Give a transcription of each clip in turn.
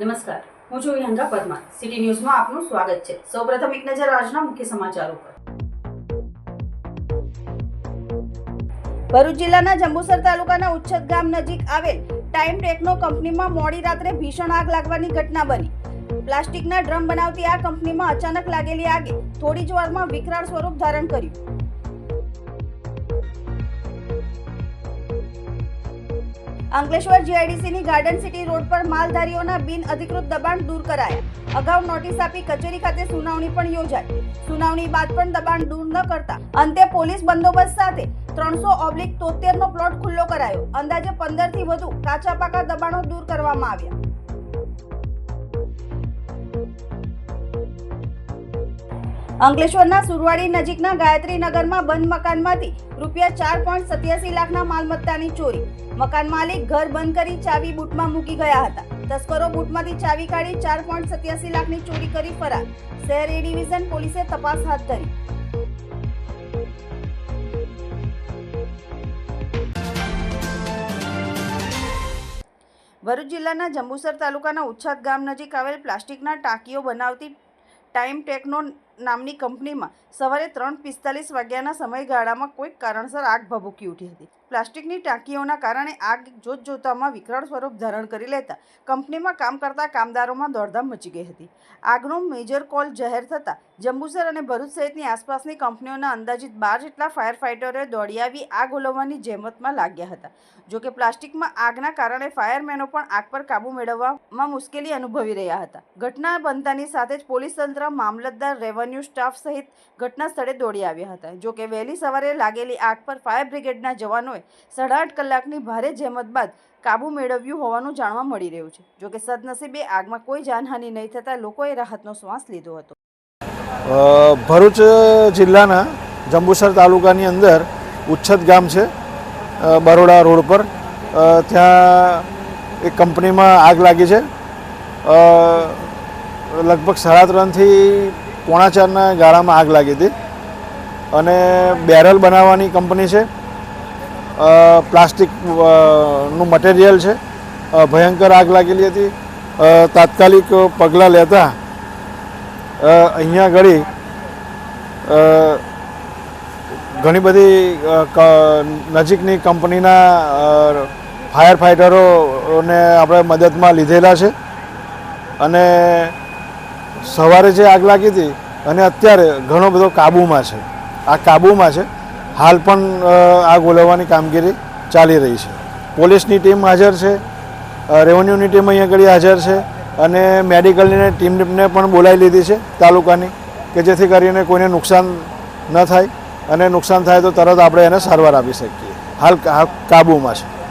નમસ્કાર. હું છું વિહંગા પરમાર. સિટી ન્યૂઝમાં આપનું સ્વાગત છે. સૌપ્રથમ એક નજર આજના મુખ્ય સમાચારો પર ભરૂચ જિલ્લાના જંબુસર તાલુકાના ઉચ્છદ ગામ નજીક આવેલ ટાઈમ ટેકનો કંપનીમાં મોડી રાત્રે ભીષણ આગ લાગવાની ઘટના બની. પ્લાસ્ટિકના ડ્રમ બનાવતી આ કંપનીમાં અચાનક લાગેલી આગે થોડી જ વારમાં વિકરાળ સ્વરૂપ ધારણ કર્યું. અંકલેશ્વર જીઆઈડીસીની ગાર્ડન સિટી રોડ પર માલધારીઓના બિન અધિકૃત દબાણ દૂર કરાયા. અગાઉ નોટિસ આપી કચેરી ખાતે સુનાવણી પણ યોજાઈ. સુનાવણી બાદ પણ દબાણ દૂર ન કરતા અંતે પોલીસ બંદોબસ્ત સાથે ત્રણસો ઓબ્લિક તોતેર નો પ્લોટ ખુલ્લો કરાયો. અંદાજે પંદરથી વધુ કાચા પાકા દબાણો દૂર કરવામાં આવ્યા. અંકલેશ્વરના સુરવાડી નજીકના ગાયત્રી નગરમાં બંધ મકાનમાંથી રૂપિયા ચાર પોઈન્ટ સત્યાસી લાખના માલમત્તાની ચોરી. મકાન માલિક ઘર બંધ કરી ચાવી બૂટમાં મૂકી ગયા હતા. તસ્કરો બૂટમાંથી ચાવી કાઢી ચાર પોઈન્ટ સત્યાસી લાખની ચોરી કરી ફરાર. શહેર એ ડિવિઝન પોલીસે તપાસ હાથ ધરી. ભરૂચ જિલ્લાના જંબુસર તાલુકાના ઉચ્છાદ ગામ નજીક આવેલ પ્લાસ્ટિકના ટાંકીઓ બનાવતી ટાઈમ ટેકનો નામની કંપનીમાં સવારે ત્રણ પિસ્તાલીસ વાગ્યાના સમયગાળામાં કોઈક કારણસર આગ ભભૂકી ઉઠી હતી. પ્લાસ્ટિકની ટાંકીઓના કારણે આગ જોત જોતામાં વિકરાળ સ્વરૂપ ધારણ કરી લેતા કંપનીમાં કામ કરતા કામદારોમાં દોડધામ મચી ગઈ હતી. આગનો મેજર કોલ જાહેર થતાં જંબુસર અને ભરૂચ સહિતની આસપાસની કંપનીઓના અંદાજિત બાર જેટલા ફાયર ફાઇટરોએ દોડી આવી આગ ઓલવવાની જહેમતમાં લાગ્યા હતા. જોકે પ્લાસ્ટિકમાં આગના કારણે ફાયરમેનો પણ આગ પર કાબૂ મેળવવામાં મુશ્કેલી અનુભવી રહ્યા હતા. ઘટના બનતાની સાથે જ પોલીસ તંત્ર મામલતદાર રેવન્યુ સ્ટાફ સહિત ઘટના સ્થળે દોડી આવ્યા હતા. જોકે વહેલી સવારે લાગેલી આગ પર ફાયર બ્રિગેડના જવાનોએ સાડા આઠ કલાકની ભારે જહેમત બાદ કાબૂ મેળવ્યું હોવાનું જાણવા મળી રહ્યું છે. જોકે સદનસીબે આગમાં કોઈ જાનહાનિ નહીં થતાં લોકોએ રાહતનો શ્વાસ લીધો હતો. ભરૂચ જિલ્લાના જંબુસર તાલુકાની અંદર ઉચ્છદ ગામ છે બરોડા રોડ પર. ત્યાં એક કંપનીમાં આગ લાગી છે. લગભગ સાડા ત્રણથી પોણા ચારના ગાળામાં આગ લાગી હતી. અને બેરલ બનાવવાની કંપની છે. પ્લાસ્ટિકનું મટીરિયલ છે. ભયંકર આગ લાગેલી હતી. તાત્કાલિક પગલાં લેતા અહીંયા ઘડી ઘણી બધી નજીકની કંપનીના ફાયર ફાઇટરોને આપણે મદદમાં લીધેલા છે. અને સવારે જે આગ લાગી હતી અને અત્યારે ઘણો બધો કાબૂમાં છે. આ કાબૂમાં છે. હાલ પણ આગ ઓલવવાની કામગીરી ચાલી રહી છે. પોલીસની ટીમ હાજર છે. રેવન્યુની ટીમ અહીંયા આગળ હાજર છે અને મેડિકલની ટીમને પણ બોલાવી લીધી છે તાલુકાની કે જેથી કરીને કોઈને નુકસાન ન થાય અને નુકસાન થાય તો તરત આપણે એને સારવાર આપી શકીએ. હાલ કાબૂમાં છે.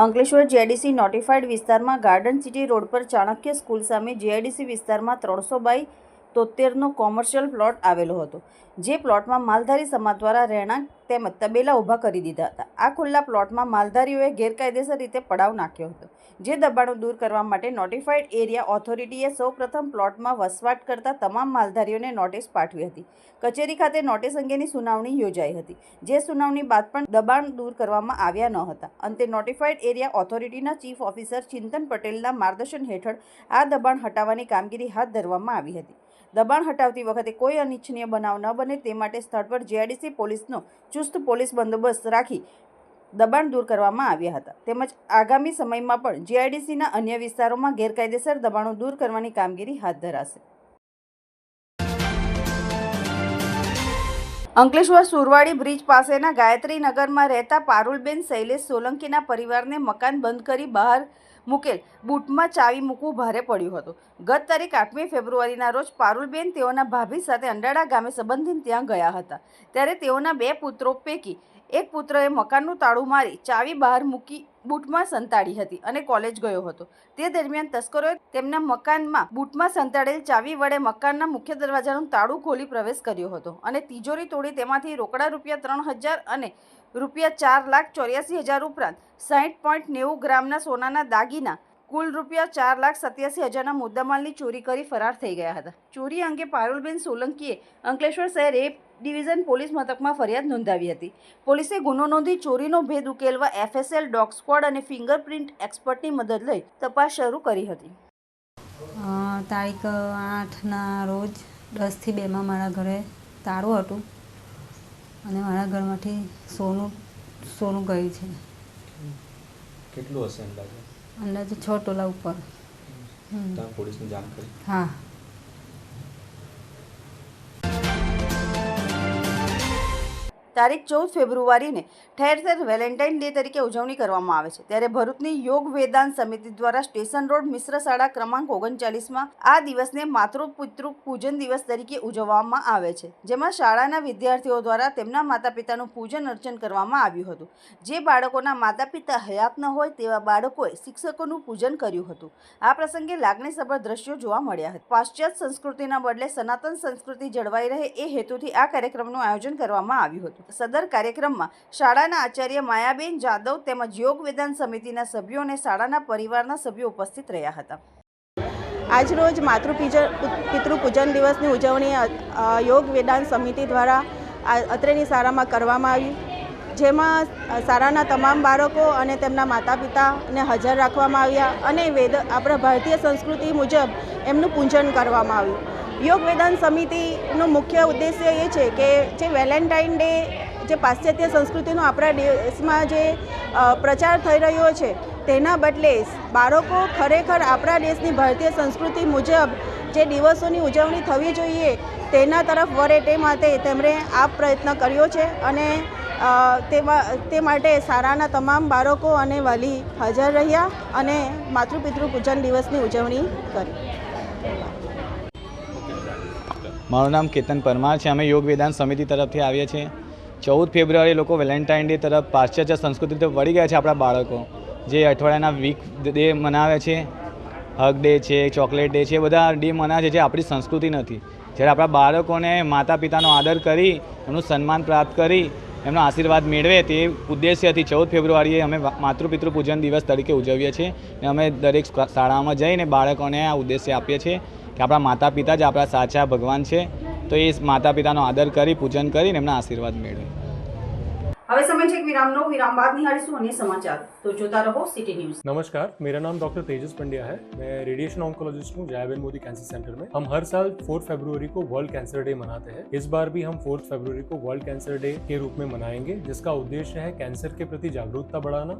અંકલેશ્વર જીઆઈડીસી નોટિફાઈડ વિસ્તારમાં ગાર્ડન સિટી રોડ પર ચાણક્ય સ્કૂલ સામે જીઆઈડીસી વિસ્તારમાં ત્રણસો બાય તોતેરનો કોમર્શિયલ પ્લોટ આવેલો હતો. જે પ્લોટમાં માલધારી સમાજ દ્વારા રહેણાંક તેમજ તબેલા ઊભા કરી દીધા હતા. આ ખુલ્લા પ્લોટમાં માલધારીઓએ ગેરકાયદેસર રીતે પડાવ નાખ્યો હતો. જે દબાણો દૂર કરવા માટે નોટિફાઈડ એરિયા ઓથોરિટીએ સૌપ્રથમ પ્લોટમાં વસવાટ કરતા તમામ માલધારીઓને નોટિસ પાઠવી હતી. કચેરી ખાતે નોટિસ અંગેની સુનાવણી યોજાઈ હતી, જે સુનાવણી બાદ પણ દબાણ દૂર કરવામાં આવ્યા ન હતા. અંતે નોટિફાઈડ એરિયા ઓથોરિટીના ચીફ ઓફિસર ચિંતન પટેલના માર્ગદર્શન હેઠળ આ દબાણ હટાવવાની કામગીરી હાથ ધરવામાં આવી હતી. દબાણ હટાવતી વખતે કોઈ અનિચ્છનીય બનાવ ન બને તે માટે સ્થળ પર જીઆઈડીસી પોલીસનો ચુસ્ત પોલીસ બંદોબસ્ત રાખી દબાણ દૂર કરવામાં આવ્યા હતા. તેમજ આગામી સમયમાં પણ જીઆઈડીસીના અન્ય વિસ્તારોમાં ગેરકાયદેસર દબાણો દૂર કરવાની કામગીરી હાથ ધરાશે. અંકલેશ્વર સુરવાડી બ્રિજ પાસેના ગાયત્રી નગરમાં રહેતા પારુલબેન શૈલેષ સોલંકીના પરિવારને મકાન બંધ કરી બહાર મૂકેલ બૂટમાં ચાવી મૂકવું ભારે પડ્યું હતું. ગત તારીખ આઠમી ફેબ્રુઆરીના રોજ પારુલબેન તેઓના ભાભી સાથે અંડાળા ગામે સંબંધિત ત્યાં ગયા હતા. ત્યારે તેઓના બે પુત્રો પૈકી એક પુત્રએ મકાનનું તાળું મારી ચાવી બહાર મૂકી બૂટમાં સંતાડી હતી અને કોલેજ ગયો હતો. તે દરમિયાન તસ્કરોએ તેમના મકાનમાં બૂટમાં સંતાડેલ ચાવી વડે મકાનના મુખ્ય દરવાજાનું તાળું ખોલી પ્રવેશ કર્યો હતો અને તિજોરી તોડી તેમાંથી રોકડા રૂપિયા ત્રણ હજાર અને રૂપિયા ચાર લાખ ચોર્યાસી હજાર ઉપરાંત સાહીઠ પોઈન્ટ નેવું ગ્રામના સોનાના દાગીના કુલ રૂપિયા ચાર લાખ સત્યાસી હજારના મુદ્દામાલની ચોરી કરી ફરાર થઈ ગયા હતા. ચોરી અંગે પારુલબેન સોલંકીએ અંકલેશ્વર શહેર એ ડિવિઝન પોલીસ મથકમાં ફરિયાદ નોંધાવી હતી. પોલીસે ગુનો નોંધી ચોરીનો ભેદ ઉકેલવા એફએસએલ ડોગ સ્ક્વોડ અને ફિંગરપ્રિન્ટ એક્સપર્ટની મદદ લઈ તપાસ શરૂ કરી હતી. તારીખ આઠના રોજ દસથી બેમાં મારા ઘરે તાળું હતું અને મારા ઘરમાંથી સોનું સોનું ગયું છે. કેટલું હશે અંદાજે? અંદાજે છ તોલા ઉપર. પોલીસને જાણ કરી. હા. તારીખ ચૌદ ફેબ્રુઆરીને ઠેર ઠેર વેલેન્ટાઇન ડે તરીકે ઉજવણી કરવામાં આવે છે. ત્યારે ભરૂચની યોગ વેદાંત સમિતિ દ્વારા સ્ટેશન રોડ મિશ્ર શાળા ક્રમાંક ઓગણચાલીસમાં આ દિવસને માતૃપિતૃ પૂજન દિવસ તરીકે ઉજવવામાં આવે છે. જેમાં શાળાના વિદ્યાર્થીઓ દ્વારા તેમના માતા પિતાનું પૂજન અર્ચન કરવામાં આવ્યું હતું. જે બાળકોના માતા પિતા હયાત ન હોય તેવા બાળકોએ શિક્ષકોનું પૂજન કર્યું હતું. આ પ્રસંગે લાગણીસભર દ્રશ્યો જોવા મળ્યા હતા. પાશ્ચાત્ય સંસ્કૃતિના બદલે સનાતન સંસ્કૃતિ જળવાઈ રહે એ હેતુથી આ કાર્યક્રમનું આયોજન કરવામાં આવ્યું હતું. સદર કાર્યક્રમમાં શાળાના આચાર્ય માયાબેન જાદવ તેમજ યોગ વેદાંત સમિતિના સભ્યો અને શાળાના પરિવારના સભ્યો ઉપસ્થિત રહ્યા હતા. આજરોજ માતૃપિજન પિતૃ પૂજન દિવસની ઉજવણી યોગ વેદાંત સમિતિ દ્વારા અત્રેની શાળામાં કરવામાં આવી. જેમાં શાળાના તમામ બાળકો અને તેમના માતા પિતાને હાજર રાખવામાં આવ્યા અને વેદ, આપણા ભારતીય સંસ્કૃતિ મુજબ એમનું પૂજન કરવામાં આવ્યું. યોગ વેદાંત સમિતિનો મુખ્ય ઉદ્દેશ્ય એ છે કે જે વેલેન્ટાઇન ડે, જે પાશ્ચાત્ય સંસ્કૃતિનો આપણા દેશમાં જે પ્રચાર થઈ રહ્યો છે, તેના બદલે બાળકો ખરેખર આપણા દેશની ભારતીય સંસ્કૃતિ મુજબ જે દિવસોની ઉજવણી થવી જોઈએ, તેના તરફ વળે તે માટે તેમણે આ પ્રયત્ન કર્યો છે અને તે માટે શાળાના તમામ બાળકો અને વાલી હાજર રહ્યા અને માતૃપિતૃ પૂજન દિવસની ઉજવણી કરી. મારું નામ કેતન પરમાર છે. અમે યોગ વેદાંત સમિતિ તરફથી આવીએ છીએ. ચૌદ ફેબ્રુઆરી લોકો વેલેન્ટાઇન ડે તરફ પાશ્ચાત્ય સંસ્કૃતિ તરફ વળી ગયા છે આપણા બાળકો. જે અઠવાડિયાના વીક ડે મનાવે છે, હગ ડે છે, ચોકલેટ ડે છે બધા ડે મનાવે છે જે આપણી સંસ્કૃતિ નથી. જ્યારે આપણા બાળકોને માતા પિતાનો આદર કરી, એમનું સન્માન પ્રાપ્ત કરી, એમનો આશીર્વાદ મેળવે તે ઉદ્દેશ્યથી ચૌદ ફેબ્રુઆરીએ અમે માતૃપિતૃ પૂજન દિવસ તરીકે ઉજવીએ છીએ. અને અમે દરેક શાળામાં જઈને બાળકોને આ ઉદ્દેશ્ય આપીએ છીએ. કે આપણા માતા પિતા જ આપણા સાચા ભગવાન છે તો એ માતા પિતાનો આદર કરી પૂજન કરીને એમના આશીર્વાદ મેળવે હવે સમય છે એક વિરામનો વિરામ બાદ નિહાળીશું અન્ય સમાચાર તો જોતા રહો સિટી ન્યૂઝ नमस्कार मेरा नाम डॉक्टर तेजस पंड्या है मैं रेडिएशन ऑन्कोलॉजिस्ट हूँ जयाबेन मोदी कैंसर सेंटर में हम हर साल 4 फरवरी को वर्ल्ड कैंसर डे मनाते हैं इस बार भी हम 4 फरवरी को वर्ल्ड कैंसर डे के रूप में मनाएंगे जिसका उद्देश्य है कैंसर के प्रति जागरूकता बढ़ाना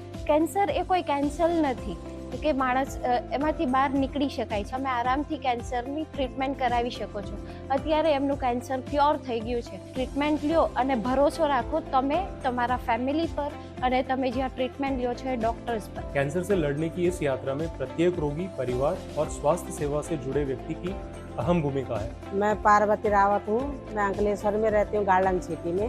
કેન્સર એ કોઈ કેન્સર નથી કે માણસ અ, એમાંથી બહાર નીકળી શકાય છે તમે આરામથી કેન્સરની ટ્રીટમેન્ટ કરાવી શકો છો અત્યારે એમનું કેન્સર ક્યોર થઈ ગયું છે ટ્રીટમેન્ટ લ્યો અને ભરોસો રાખો તમે તમારા ફેમિલી પર અને તમે જ્યાં ટ્રીટમેન્ટ લ્યો છો એ ડૉક્ટર્સ પર कैंसर से लड़ने की इस यात्रा में प्रत्येक रोगी परिवार और स्वास्थ्य सेवा से जुड़े व्यक्ति की अहम भूमिका है मैं पार्वती रावत हूँ मैं अंकलेश्वर में रहती हूँ गार्डन सिटी में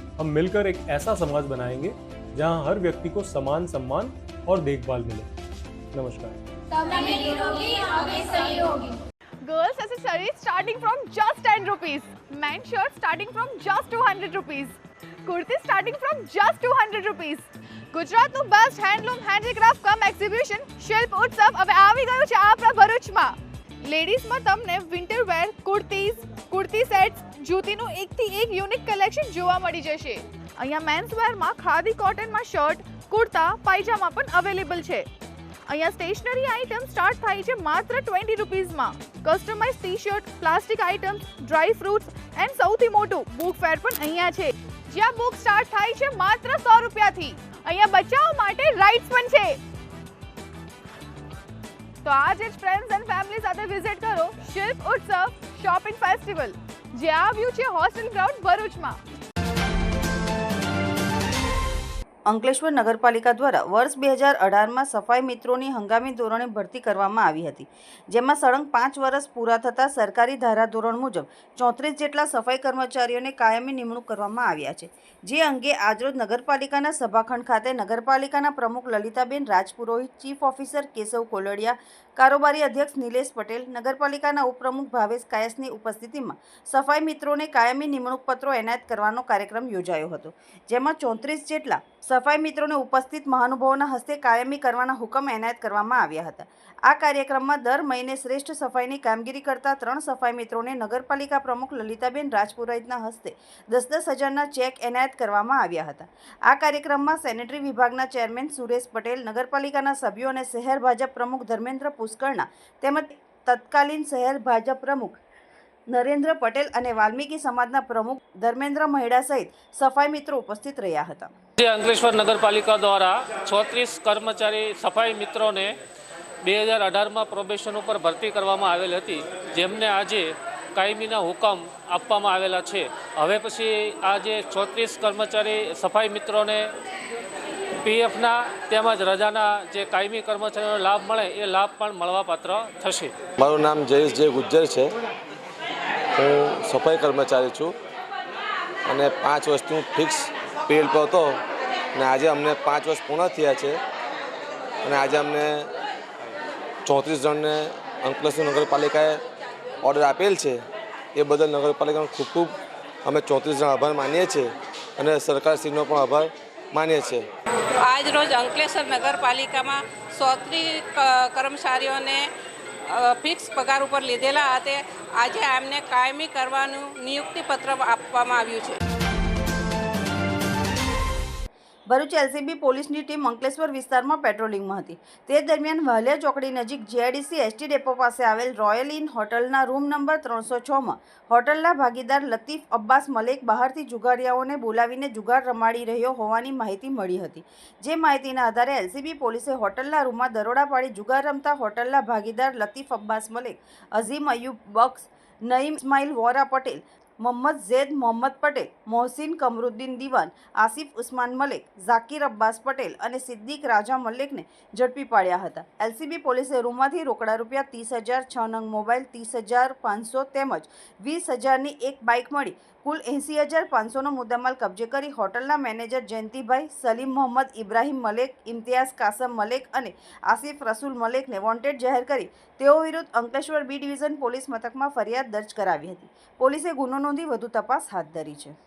हम मिलकर एक ऐसा समाज बनाएंगे जहां हर व्यक्ति को समान सम्मान और देखभाल मिले नमस्कार Girls accessories starting from just 10 rupees. Men shirts starting from just 200 rupees. Kurti starting from just 200 rupees. ગુજરાતનું best handloom handicraft cum exhibition Shilp Utsav હવે આવી ગયું છે આપણા ભરૂચમાં લેડીઝમાં તમને winter wear kurtis kurti sets જૂતીનું એકથી એક યુનિક કલેક્શન જોવા મળી જશે. અહીંયા મેન્સ વેરમાં ખાદી કોટનમાં શર્ટ કુર્તા, પાયજામા પણ અવેલેબલ છે. અહીંયા સ્ટેશનરી આઇટમ સ્ટાર્ટ થાય છે માત્ર twenty રૂપીઝમાં. Customise T shirt plastic items dry fruits and સૌથી મોટું બુક ફેર પણ અહીંયા છે. જ્યાં બુક સ્ટાર્ટ થાય છે માત્ર સો રૂપિયાથી. અહીંયા બચાવ માટે રાઇડ્સ પણ છે. તો આજે જ ફ્રેન્ડ્સ એન્ડ ફેમિલી સાથે વિઝિટ કરો શિલ્પ ઉત્સવ શોપિંગ ફેસ્ટિવલ જે આવ્યું છે હોસ્ટેલ ગ્રાઉન્ડ ભરૂચમાં. અંકલેશ્વર નગરપાલિકા દ્વારા વર્ષ બે હજાર અઢારમાં સફાઈ મિત્રોની હંગામી ધોરણે ભરતી કરવામાં આવી હતી, જેમાં સળંગ પાંચ વર્ષ પૂરા થતાં સરકારી ધારાધોરણ મુજબ ચોત્રીસ જેટલા સફાઈ કર્મચારીઓને કાયમી નિમણૂક કરવામાં આવ્યા છે. જે અંગે આજરોજ નગરપાલિકાના સભાખંડ ખાતે નગરપાલિકાના પ્રમુખ લલિતાબેન રાજપુરોહિત, ચીફ ઓફિસર કેશવ કોલડિયા કારોબારી અધ્યક્ષ નિલેશ પટેલ, નગરપાલિકાના ઉપપ્રમુખ ભાવેશ કાયસની ઉપસ્થિતિમાં સફાઈ મિત્રોને કાયમી નિમણૂક પત્રો એનાયત કરવાનો કાર્યક્રમ યોજાયો હતો. જેમાં ચોત્રીસ જેટલા સફાઈ મિત્રોને ઉપસ્થિત મહાનુભાવોના હસ્તે કાયમી કરવાના હુકમ એનાયત કરવામાં આવ્યા હતા. આ કાર્યક્રમમાં દર મહિને શ્રેષ્ઠ સફાઈની કામગીરી કરતા ત્રણ સફાઈ મિત્રોને નગરપાલિકા પ્રમુખ લલિતાબેન રાજપુરોહિતના હસ્તે દસ દસ હજારના ચેક એનાયત કરવામાં આવ્યા હતા. આ કાર્યક્રમમાં સેનેટરી વિભાગના ચેરમેન સુરેશ પટેલ, નગરપાલિકાના સભ્યો અને શહેર ભાજપ પ્રમુખ ધર્મેન્દ્ર પુષ્કરના તેમજ તત્કાલીન શહેર ભાજપ પ્રમુખ નરેન્દ્ર પટેલ અને વાલ્મીકી સમાજના પ્રમુખ ધર્મેન્દ્ર મહેડા સહિત સફાઈ મિત્રો ઉપસ્થિત રહ્યા હતા. અંકલેશ્વર નગરપાલિકા દ્વારા છોત્રીસ કર્મચારી સફાઈ મિત્રોને બે હજાર અઢારમાં પ્રોબેશન ઉપર ભરતી કરવામાં આવેલ હતી, જેમને આજે કાયમીના હુકમ આપવામાં આવેલા છે. હવે પછી આ જે ચોત્રીસ કર્મચારી સફાઈ મિત્રોને પીએફના તેમજ રજાના જે કાયમી કર્મચારીઓનો લાભ મળે એ લાભ પણ મળવાપાત્ર થશે. મારું નામ જયેશ જય ગુજ્જર છે. હું સફાઈ કર્મચારી છું અને પાંચ વર્ષથી ફિક્સ પીરિયડ પર હતો અને આજે અમને પાંચ વર્ષ પૂર્ણ થયા છે અને આજે અમને ચોત્રીસ જણને અંકલેશ્વર નગરપાલિકાએ ઓર્ડર આપેલ છે. એ બદલ નગરપાલિકાનો ખૂબ ખૂબ અમે ચોત્રીસ જણ આભાર માનીએ છીએ અને સરકારશ્રીનો પણ આભાર. માનીએ છીએ આજ રોજ અંકલેશ્વર નગરપાલિકામાં સોત્રી કર્મચારીઓને ફિક્સ પગાર ઉપર લીધેલા હતા આજે એમને કાયમી કરવાનું નિયુક્તિ પત્ર આપવામાં આવ્યું છે. ભરૂચ એલસીબી પોલીસની ટીમ અંકલેશ્વર વિસ્તારમાં પેટ્રોલિંગમાં હતી. તે દરમિયાન વાલિયા ચોકડી નજીક જીઆઈડીસી એસટી ડેપો પાસે આવેલ રોયલ ઇન હોટલના રૂમ નંબર ત્રણસો છમાં હોટલના ભાગીદાર લતીફ અબ્બાસ મલેક બહારથી જુગારિયાઓને બોલાવીને જુગાર રમાડી રહ્યો હોવાની માહિતી મળી હતી. જે માહિતીના આધારે એલસીબી પોલીસે હોટલના રૂમમાં દરોડા પાડી જુગાર રમતા હોટલના ભાગીદાર લતીફ અબ્બાસ મલેક, અઝીમ અયુબ બક્ષ, નઈમ ઇસ્માઇલ વોરા પટેલ મોહમ્મદ ઝેદ મોહમ્મદ પટેલ, મોહસિન કમરુદ્દીન દિવાન, આસિફ ઉસ્માન મલેક, ઝાકીર અબ્બાસ પટેલ અને સિદ્દીક રાજા મલેકને ઝડપી પાડ્યા હતા. એલસીબી પોલીસે રૂમમાંથી રોકડા રૂપિયા ત્રીસ હજાર, છ નંગ મોબાઈલ ત્રીસ હજાર પાંચસો તેમજ વીસ હજારની એક બાઇક મળી કુલ એંસી હજાર પાંચસોનો મુદ્દામાલ કબજે કરી હોટલના મેનેજર જયંતિભાઈ, સલીમ મોહમ્મદ, ઇબ્રાહીમ મલેક, ઇમ્તિયાઝ કાસમ મલેક અને આસિફ રસૂલ મલેકને વોન્ટેડ જાહેર કરી. તેઓ વિરુદ્ધ અંકલેશ્વર બી ડિવિઝન પોલીસ મથકમાં ફરિયાદ દર્જ કરાવી હતી. પોલીસે ગુનો નોંધી વધુ તપાસ હાથ ધરી છે.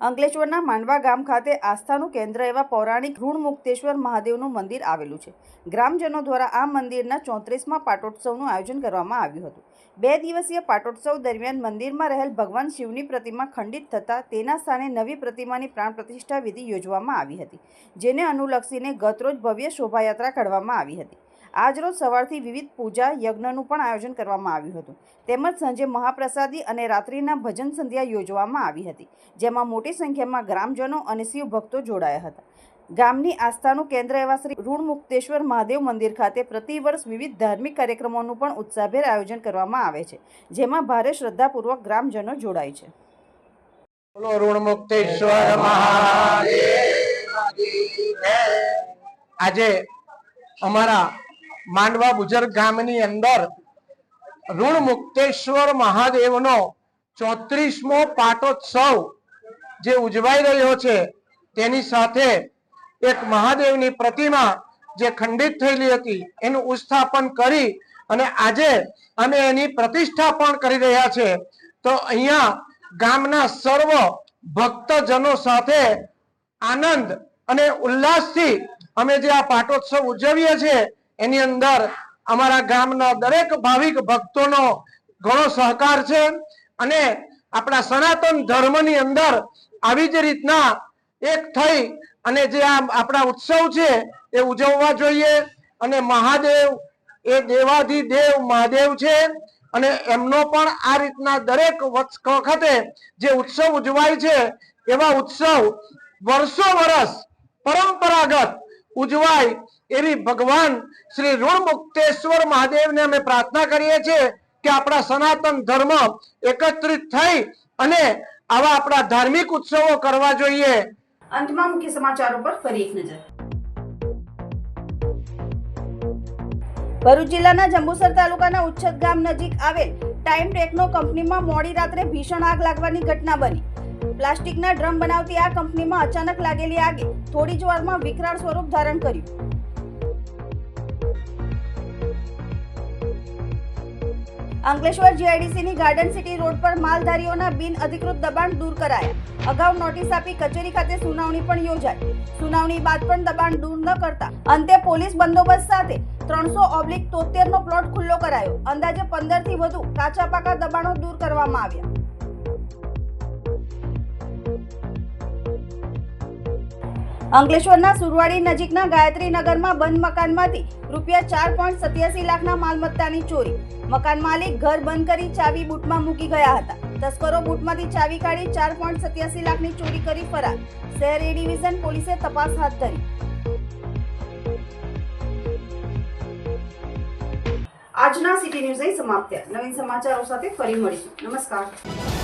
અંકલેશ્વરના માંડવા ગામ ખાતે આસ્થાનું કેન્દ્ર એવા પૌરાણિક ઋણમુક્તેશ્વર મહાદેવનું મંદિર આવેલું છે. ગ્રામજનો દ્વારા આ મંદિરના ચોત્રીસમાં પાટોત્સવનું આયોજન કરવામાં આવ્યું હતું. બે દિવસીય પાટોત્સવ દરમિયાન મંદિરમાં રહેલ ભગવાન શિવની પ્રતિમા ખંડિત થતાં તેના સ્થાને નવી પ્રતિમાની પ્રાણ પ્રતિષ્ઠા વિધિ યોજવામાં આવી હતી, જેને અનુલક્ષીને ગતરોજ ભવ્ય શોભાયાત્રા કાઢવામાં આવી હતી. આજરોજ સવારથી વિવિધ પૂજા યજ્ઞનું પણ આયોજન કરવામાં આવ્યું હતું. તેમજ સાંજે મહાપ્રસાદી અને રાત્રિના ભજન સંધ્યા યોજવામાં આવી હતી, જેમાં મોટી સંખ્યામાં ગ્રામજનો અને શિવ જોડાયા હતા. ગામની આસ્થાનું કેન્દ્ર એવા શ્રી ઋણમુક્તેશ્વર મહાદેવ મંદિર ખાતે પ્રતિવર્ષ વિવિધ ધાર્મિક કાર્યક્રમોનું પણ ઉત્સાહભેર આયોજન કરવામાં આવે છે, જેમાં ભારે શ્રદ્ધાપૂર્વક ગ્રામજનો જોડાય છે. આજે અમારા માંડવા બુજર ગામની અંદર ઋણમુક્તેશ્વર મહાદેવનો ચોત્રીસમો પાટોત્સવ જે ઉજવાઈ રહ્યો છે, તેની સાથે એક મહાદેવની પ્રતિમા જે ખંડિત થયેલી હતી, એનું ઉસ્થાપન કરી અને આજે અમે એની પ્રતિષ્ઠા પણ કરી રહ્યા છે. તો અહીંયા ગામના સર્વ ભક્તજનો સાથે આનંદ અને ઉલ્લાસથી અમે જે આ પાટોત્સવ ઉજવીએ છીએ એની અંદર અમારા ગામના દરેક ભાવિક ભક્તોનો ઘણો સહકાર છે અને આપણા સનાતન ધર્મની અંદર આવી જ રીતના એક થઈ અને જે આ આપણા ઉત્સવ છે એ ઉજવવા જોઈએ અને મહાદેવ, એ દેવાધી દેવ મહાદેવ છે અને એમનો પણ આ રીતના દરેક વખ- વખતે જે ઉત્સવ ઉજવાય છે એવા ઉત્સવ વર્ષો વર્ષ પરંપરાગત ઉજવાય એવી ભગવાન શ્રી ઋણ મુક્તેશ્વર મહાદેવને અમે પ્રાર્થના કરીએ છીએ કે આપણા સનાતન ધર્મ એકત્રિત થઈ અને આવા આપણા ધાર્મિક ઉત્સવો કરવા જોઈએ. અંતમાં મુખ્ય સમાચારો પર ફરી એક નજર. ભરૂચ જિલ્લાના જંબુસર તાલુકાના ઉચ્છદ ગામ નજીક આવેલ ટાઈમ ટેકનો કંપનીમાં મોડી રાત્રે ભીષણ આગ લાગવાની ઘટના બની. પ્લાસ્ટિકના ડ્રમ બનાવતી આ કંપનીમાં અચાનક લાગેલી આગે થોડી જ વારમાં વિકરાળ સ્વરૂપ ધારણ કર્યું. અંકલેશ્વર જીઆઈડીસીની ગાર્ડન સિટી રોડ પર માલધારીઓના બિન અધિકૃત દબાણ દૂર કરાયા. અગાઉ નોટિસ આપી કચેરી ખાતે સુનાવણી પણ યોજાઈ. સુનાવણી બાદ પણ દબાણ દૂર ન કરતા અંતે પોલીસ બંદોબસ્ત સાથે ત્રણસો ઓબ્લિક તોતેર નો પ્લોટ ખુલ્લો કરાયો. અંદાજે પંદરથી વધુ કાચા પાકા દબાણો દૂર કરવામાં આવ્યા. અંકલેશ્વરના સુરવાડી નજીકના ગાયત્રી નગરમાં બંધ મકાનમાંથી રૂપિયા ચાર પોઈન્ટ સત્યાસી લાખના માલમત્તાની ચોરી. મકાન માલિક ઘર બંધ કરી ચાવી બૂટમાં મૂકી ગયા હતા. તસ્કરો બૂટમાંથી ચાવી કાઢી ચાર પોઈન્ટ સત્યાસી લાખની ચોરી કરી ફરાર. શહેર એ ડિવિઝન પોલીસે તપાસ હાથ ધરી. આજના સિટી ન્યૂઝ સમાપ્ત નવીન સમાચારો સાથે ફરી મળીશું. નમસ્કાર.